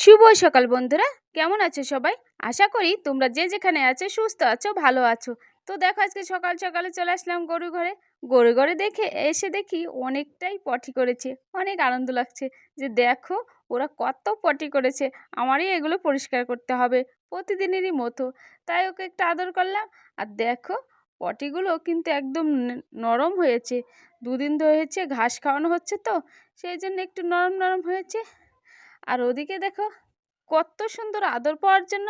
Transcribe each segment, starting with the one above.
শুভ সকাল বন্ধুরা। কেমন আছো সবাই? আশা করি তোমরা যে যেখানে আছো, সুস্থ আছো, ভালো আছো। তো দেখো আজকে সকাল সকালে চলে আসলাম গরু ঘরে। গরু ঘরে দেখে, এসে দেখি অনেকটাই পটি করেছে। অনেক আনন্দ লাগছে যে দেখো, ওরা কত পটি করেছে। আমারই এগুলো পরিষ্কার করতে হবে প্রতিদিনেরই মতো। তাই ওকে একটু আদর করলাম। আর দেখো, পটিগুলো কিন্তু একদম নরম হয়েছে। দুদিন ধরে হয়েছে ঘাস খাওয়ানো হচ্ছে তো, সেই জন্য একটু নরম নরম হয়েছে। আর ওদিকে দেখো, কত সুন্দর আদর পাওয়ার জন্য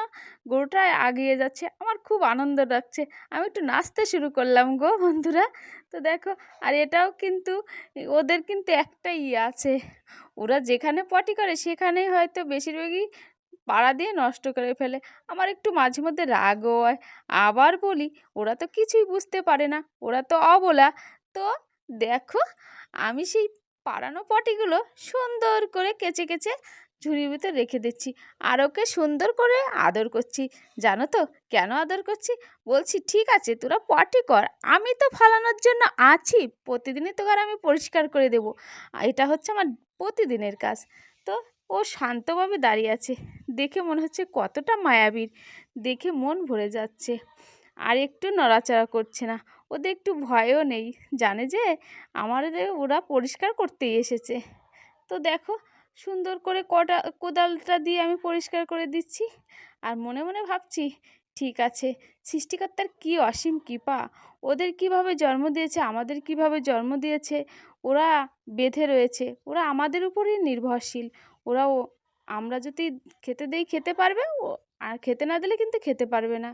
গরুটা আগিয়ে যাচ্ছে। আমার খুব আনন্দ লাগছে। আমি একটু নাচতে শুরু করলাম গো বন্ধুরা। তো দেখো, আর এটাও কিন্তু, ওদের কিন্তু একটা ইয়ে আছে। ওরা যেখানে পটি করে, সেখানেই হয়তো বেশিরভাগই পাড়া দিয়ে নষ্ট করে ফেলে। আমার একটু মাঝে মধ্যে রাগও হয়। আবার বলি, ওরা তো কিছুই বুঝতে পারে না। ওরা তো অবলা। তো দেখো, আমি সেই পাড়ানো পটিগুলো সুন্দর করে কেচে কেচে ঝুড়ির ভিতর রেখে দিচ্ছি আর ওকে সুন্দর করে আদর করছি। জানো তো কেন আদর করছি? বলছি, ঠিক আছে, তোরা পটি কর, আমি তো ফালানোর জন্য আছি, প্রতিদিনই তোকে আমি পরিষ্কার করে দেবো। এটা হচ্ছে আমার প্রতিদিনের কাজ। তো ও শান্তভাবে দাঁড়িয়ে আছে। দেখে মনে হচ্ছে কতটা মায়াবীর, দেখে মন ভরে যাচ্ছে। আর একটু নড়াচড়া করছে না। ওদের একটু ভয়ও নেই। জানে যে আমাদের ওরা পরিষ্কার করতেই এসেছে। তো দেখো, সুন্দর করে কটা, কোদালটা দিয়ে আমি পরিষ্কার করে দিচ্ছি। আর মনে মনে ভাবছি, ঠিক আছে, সৃষ্টিকর্তার কী অসীম কৃপা। ওদের কীভাবে জন্ম দিয়েছে, আমাদের কীভাবে জন্ম দিয়েছে, ওরা বেঁধে রয়েছে, ওরা আমাদের উপরেই নির্ভরশীল। ওরাও, আমরা যদি খেতে দেই, খেতে পারবে ও আর খেতে না দিলে কিন্তু খেতে পারবে না।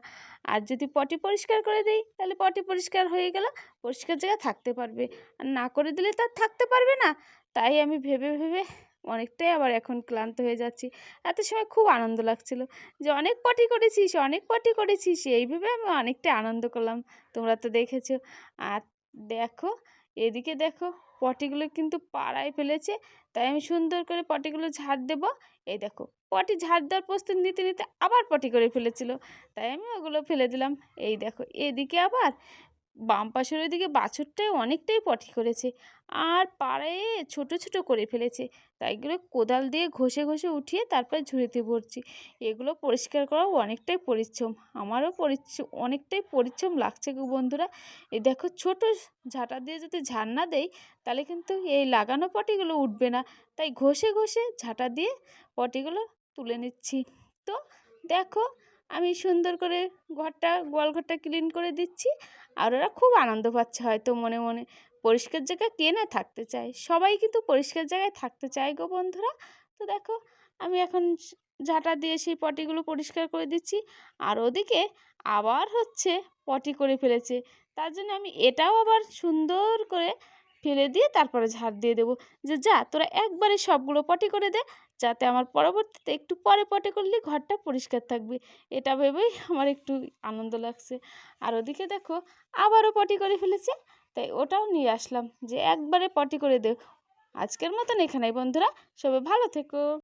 আর যদি পটি পরিষ্কার করে দিই, তাহলে পটি পরিষ্কার হয়ে গেল পরিষ্কার জায়গায় থাকতে পারবে। আর না করে দিলে তো আর থাকতে পারবে না। তাই আমি ভেবে ভেবে অনেকটাই আবার এখন ক্লান্ত হয়ে যাচ্ছি। এত সময় খুব আনন্দ লাগছিল যে অনেক পটি করেছিস অনেক পটি করেছিস এই ভেবে আমি অনেকটাই আনন্দ করলাম। তোমরা তো দেখেছ। আর দেখো, এদিকে দেখো পটিগুলো কিন্তু পাড়ায় ফেলেছে। তাই আমি সুন্দর করে পটিগুলো ঝাড় দেব। এই দেখো, পটি ঝাড় দেওয়ার প্রস্তুতি নিতে নিতে আবার পটি করে ফেলেছিল। তাই আমি ওগুলো ফেলে দিলাম। এই দেখো, এদিকে আবার বাম পাশের ওইদিকে বাছুরটাই অনেকটাই পটি করেছে। আর পাড়ায় ছোট ছোট করে ফেলেছে। তাই এগুলো কোদাল দিয়ে ঘষে ঘষে উঠিয়ে তারপরে ঝুড়িতে ভরছি। এগুলো পরিষ্কার করাও অনেকটাই পরিশ্রম। আমারও পরিশ্রম, অনেকটাই পরিশ্রম লাগছে গো বন্ধুরা। এই দেখো ছোট ঝাঁটা দিয়ে যদি ঝাড় না দেই, তাহলে কিন্তু এই লাগানো পটিগুলো উঠবে না। তাই ঘষে ঘষে ঝাঁটা দিয়ে পটিগুলো তুলে নিচ্ছি। তো দেখো আমি সুন্দর করে ঘরটা, গোয়াল ঘরটা ক্লিন করে দিচ্ছি। আর ওরা খুব আনন্দ পাচ্ছে হয়তো মনে মনে। পরিষ্কার জায়গায় কে না থাকতে চায়? সবাই কিন্তু পরিষ্কার জায়গায় থাকতে চায় গো বন্ধুরা। তো দেখো, আমি এখন ঝাঁটা দিয়ে সেই পটিগুলো পরিষ্কার করে দিচ্ছি। আর ওদিকে আবার হচ্ছে পটি করে ফেলেছে। তার জন্য আমি এটাও আবার সুন্দর করে ফেলে দিয়ে তারপরে ঝাড় দিয়ে দেবো। যে যা, তোরা একবারে সবগুলো পটি করে দে, যাতে আমার পরবর্তীতে একটু পরে পটি করলে ঘরটা পরিষ্কার থাকবে। এটা ভেবেই আমার একটু আনন্দ লাগছে। আর ওদিকে দেখো, আবারও পটি করে ফেলেছে, তাই ওটাও নিয়ে আসলাম যে একবারে পটি করে দে। আজকের মতন এখানেই বন্ধুরা, সবাই ভালো থেকো।